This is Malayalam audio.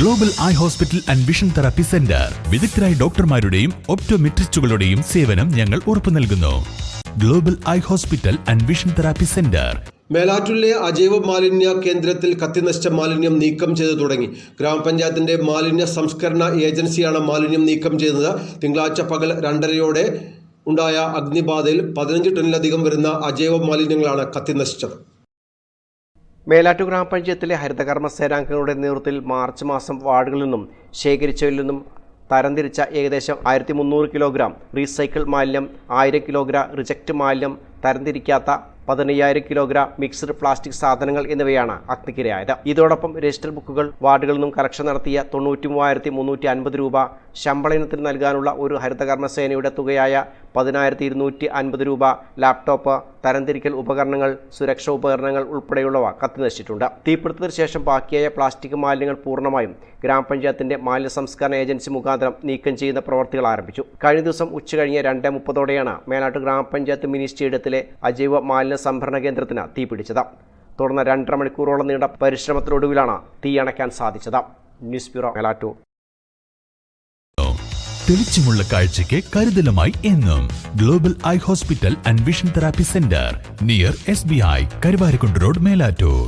Global eye hospital and vision therapy centre വിദഗ്ധരായ ഡോക്ടർമാരുടെയും ഒപ്റ്റോമെട്രിസ്റ്റുകളുടെയും സേവനം ഞങ്ങൾ ഉറപ്പു നൽകുന്നു. Global eye hospital and vision therapy centre മേലാറ്റൂരിലെ അജൈവ മാലിന്യ കേന്ദ്രത്തിൽ കത്തിനശിച്ച മാലിന്യം നീക്കം ചെയ്തു തുടങ്ങി. ഗ്രാമപഞ്ചായത്തിന്റെ മാലിന്യ സംസ്കരണ ഏജൻസിയാണ് മാലിന്യം നീക്കം ചെയ്തത്. തിങ്കളാഴ്ച പകൽ രണ്ടരയോടെ ഉണ്ടായ അഗ്നിബാധയിൽ പതിനഞ്ച് ടണ്ണിലധികം വരുന്ന അജൈവ മാലിന്യങ്ങളാണ് കത്തിനശിച്ചത്. മേലാറ്റു ഗ്രാമപഞ്ചായത്തിലെ ഹരിതകർമ്മ സേനാംഗങ്ങളുടെ നേതൃത്വത്തിൽ മാർച്ച് മാസം വാർഡുകളിൽ നിന്നും ശേഖരിച്ചതിൽ നിന്നും തരംതിരിച്ച ഏകദേശം ആയിരത്തി മുന്നൂറ് കിലോഗ്രാം റീസൈക്കിൾ മാലിന്യം ആയിരം കിലോഗ്രാം റിജക്റ്റ് മാലിന്യം തരംതിരിക്കാത്ത പതിനയ്യായിരം കിലോഗ്രാം മിക്സ്ഡ് പ്ലാസ്റ്റിക് സാധനങ്ങൾ എന്നിവയാണ് അഗ്നിക്കിരയായത്. ഇതോടൊപ്പം രജിസ്റ്റർ ബുക്കുകൾ വാർഡുകളിൽ നിന്നും കറക്ഷൻ നടത്തിയ തൊണ്ണൂറ്റി രൂപ ശമ്പള ഇനത്തിന് നൽകാനുള്ള ഒരു ഹരിതകർമ്മസേനയുടെ തുകയായ പതിനായിരത്തി ഇരുന്നൂറ്റി അൻപത് രൂപ ലാപ്ടോപ്പ് തരംതിരിക്കൽ ഉപകരണങ്ങൾ സുരക്ഷാ ഉപകരണങ്ങൾ ഉൾപ്പെടെയുള്ളവ കത്തിനശിച്ചിട്ടുണ്ട്. തീപിടുത്തത്തിന് ശേഷം ബാക്കിയായ പ്ലാസ്റ്റിക് മാലിന്യങ്ങൾ പൂർണമായും ഗ്രാമപഞ്ചായത്തിന്റെ മാലിന്യ സംസ്കരണ ഏജൻസി മുഖാന്തരം നീക്കം ചെയ്യുന്ന പ്രവർത്തികൾ ആരംഭിച്ചു. കഴിഞ്ഞ ദിവസം ഉച്ചകഴിഞ്ഞ് രണ്ട് മുപ്പതോടെയാണ് മേലാട്ട് ഗ്രാമപഞ്ചായത്ത് മിനി സ്റ്റേഡിയത്തിലെ അജൈവ മാലിന്യ സംഭരണ കേന്ദ്രത്തിന് തീപിടിച്ചത്. തുടർന്ന് രണ്ടര മണിക്കൂറോളം നീണ്ട പരിശ്രമത്തിനൊടുവിലാണ് തീ അണയ്ക്കാൻ സാധിച്ചത്. ന്യൂസ് ബ്യൂറോ മേലാറ്റൂർ തെളിച്ചമുള്ള കാഴ്ചയ്ക്ക് കരുതലുമായി എന്നും. Global eye hospital and vision therapy centre near S B I Karuvarakundu road Melattur